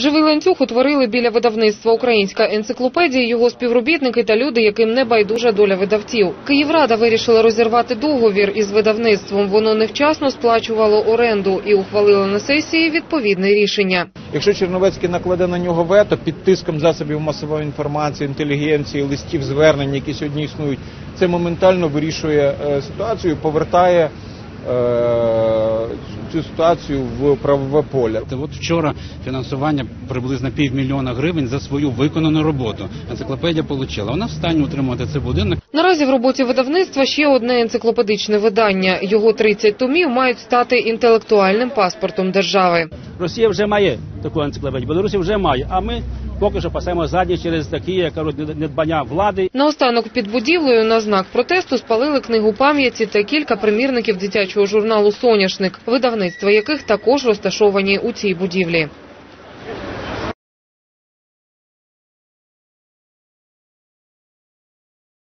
Живий ланцюг утворили біля видавництва Українська енциклопедія, його співробітники та люди, яким не байдужа доля видавців. Київрада вирішила розірвати договір із видавництвом. Воно невчасно сплачувало оренду і ухвалила на сесії відповідне рішення. Якщо Черновецький накладе на нього вето під тиском засобів масової інформації, інтелігенції, листів звернень, які сьогодні існують, це моментально вирішує е, ситуацію, повертає е, цю ситуацію в правове поле. Та от вчора фінансування приблизно півмільйона гривень за свою виконану роботу. Енциклопедія отримала. Вона в стані утримувати цей будинок. Наразі в роботі видавництва ще одне енциклопедичне видання. Його 30 томів мають стати інтелектуальним паспортом держави. Росія вже має таку енциклопедію, Білорусі вже має, а ми поки що пасемо задні через такі, як кажуть, недбання влади Наостанок під будівлею на знак протесту спалили книгу пам'яті та кілька примірників дитячого журналу «Соняшник», видавництва яких також розташовані у цій будівлі.